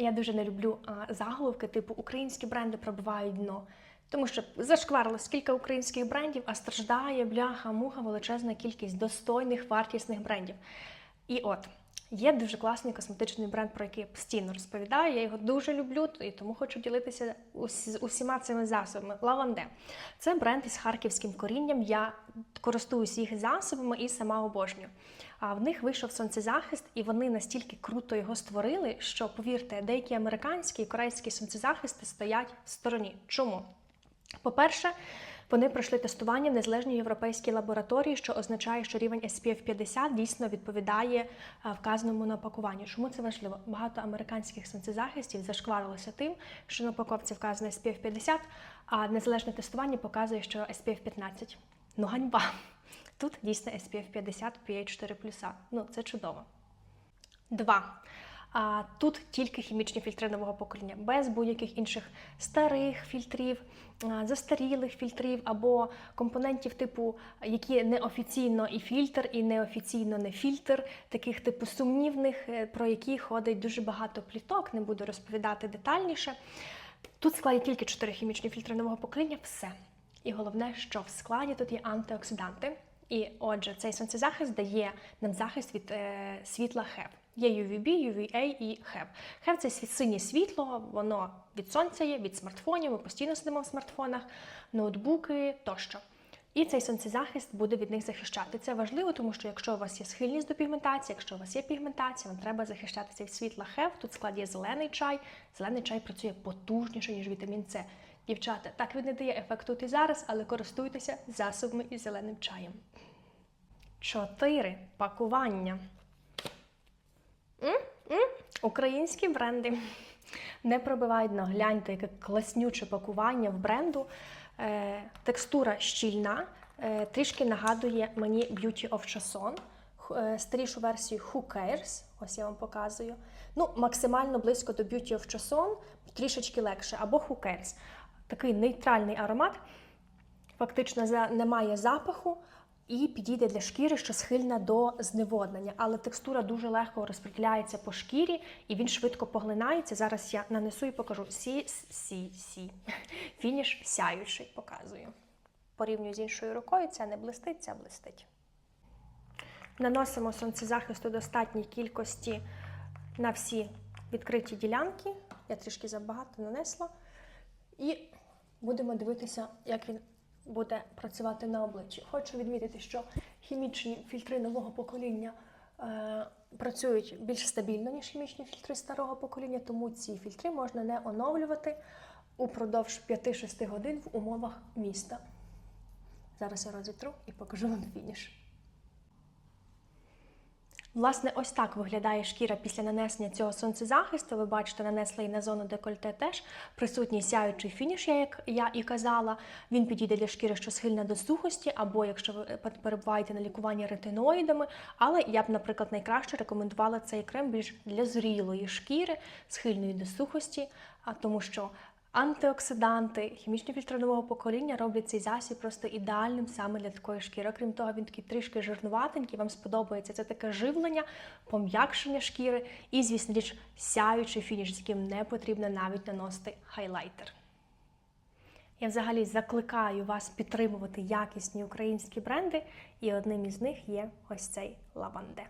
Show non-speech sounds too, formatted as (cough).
Я дуже не люблю а, заголовки, типу українські бренди пробивають дно. Тому що зашкварилось кілька українських брендів, а страждає бляха, муха, величезна кількість достойних вартісних брендів. І от є дуже класний косметичний бренд, про який я постійно розповідаю. Я його дуже люблю і тому хочу ділитися з усіма цими засобами. Лаванде це бренд із харківським корінням. Я користуюся їх засобами і сама обожнюю. А в них вийшов сонцезахист, і вони настільки круто його створили, що повірте, деякі американські і корейські сонцезахисти стоять в стороні. Чому? По-перше, вони пройшли тестування в незалежній європейській лабораторії, що означає, що рівень SPF 50 дійсно відповідає е, вказаному на пакуванні. Чому це важливо? Багато американських сонцезахистів зашкварилося тим, що на упаковці вказано SPF 50, а незалежне тестування показує, що SPF 15. Ну ганьба! Тут дійсно SPF 50 PH 4 Ну це чудово. Два. А тут тільки хімічні фільтри нового покоління, без будь-яких інших старих фільтрів, застарілих фільтрів або компонентів, типу, які неофіційно і фільтр, і неофіційно не фільтр, таких типу сумнівних, е, про які ходить дуже багато пліток, не буду розповідати детальніше. Тут складі тільки 4 хімічні фільтри нового покоління, все. І головне, що в складі тут є антиоксиданти. І отже, цей сонцезахист дає нам захист від е, світла HEV. Є UVB, UVA і HEV. HEV – це синє світло, воно від сонця є, від смартфонів, ми постійно сидимо в смартфонах, ноутбуки тощо. І цей сонцезахист буде від них захищати. Це важливо, тому що якщо у вас є схильність до пігментації, якщо у вас є пігментація, вам треба захищатися від світла HEV. Тут в складі є зелений чай. Зелений чай працює потужніше, ніж вітамін С. Дівчата, так він не дає ефект тут і зараз, але користуйтеся засобами із зеленим чаєм. Чотири пакування. Українські бренди не пробивають дно. Гляньте, яке класнюче пакування в бренду. Е, текстура щільна, е, трішки нагадує мені Beauty of Chasson. Е, Старішу версію Who Cares, ось я вам показую. Ну, максимально близько до Beauty of Chasson, трішечки легше, або Who Cares. Такий нейтральний аромат, фактично немає запаху і підійде для шкіри, що схильна до зневоднення. Але текстура дуже легко розподіляється по шкірі і він швидко поглинається. Зараз я нанесу і покажу. Сі, сі, сі. (laughs) Фініш сяючий показую. Порівнюю з іншою рукою, це не блистить, це блистить. Наносимо сонцезахист у достатній кількості на всі відкриті ділянки. Я трішки забагато нанесла. І будемо дивитися, як він буде працювати на обличчі. Хочу відмітити, що хімічні фільтри нового покоління е, працюють більш стабільно, ніж хімічні фільтри старого покоління, тому ці фільтри можна не оновлювати упродовж 5-6 годин в умовах міста. Зараз я розвітру і покажу вам фініш. Власне, ось так виглядає шкіра після нанесення цього сонцезахисту. Ви бачите, нанесла і на зону декольте теж присутній сяючий фініш, як я і казала. Він підійде для шкіри, що схильна до сухості, або якщо ви перебуваєте на лікуванні ретиноїдами. Але я б, наприклад, найкраще рекомендувала цей крем більш для зрілої шкіри, схильної до сухості, тому що Антиоксиданти, хімічні фільтри нового покоління роблять цей засіб просто ідеальним саме для такої шкіри. Крім того, він такий трішки жирнуватенький, вам сподобається. Це таке живлення, пом'якшення шкіри і, звісно річ, сяючий фініш, з яким не потрібно навіть наносити хайлайтер. Я взагалі закликаю вас підтримувати якісні українські бренди, і одним із них є ось цей лаванде.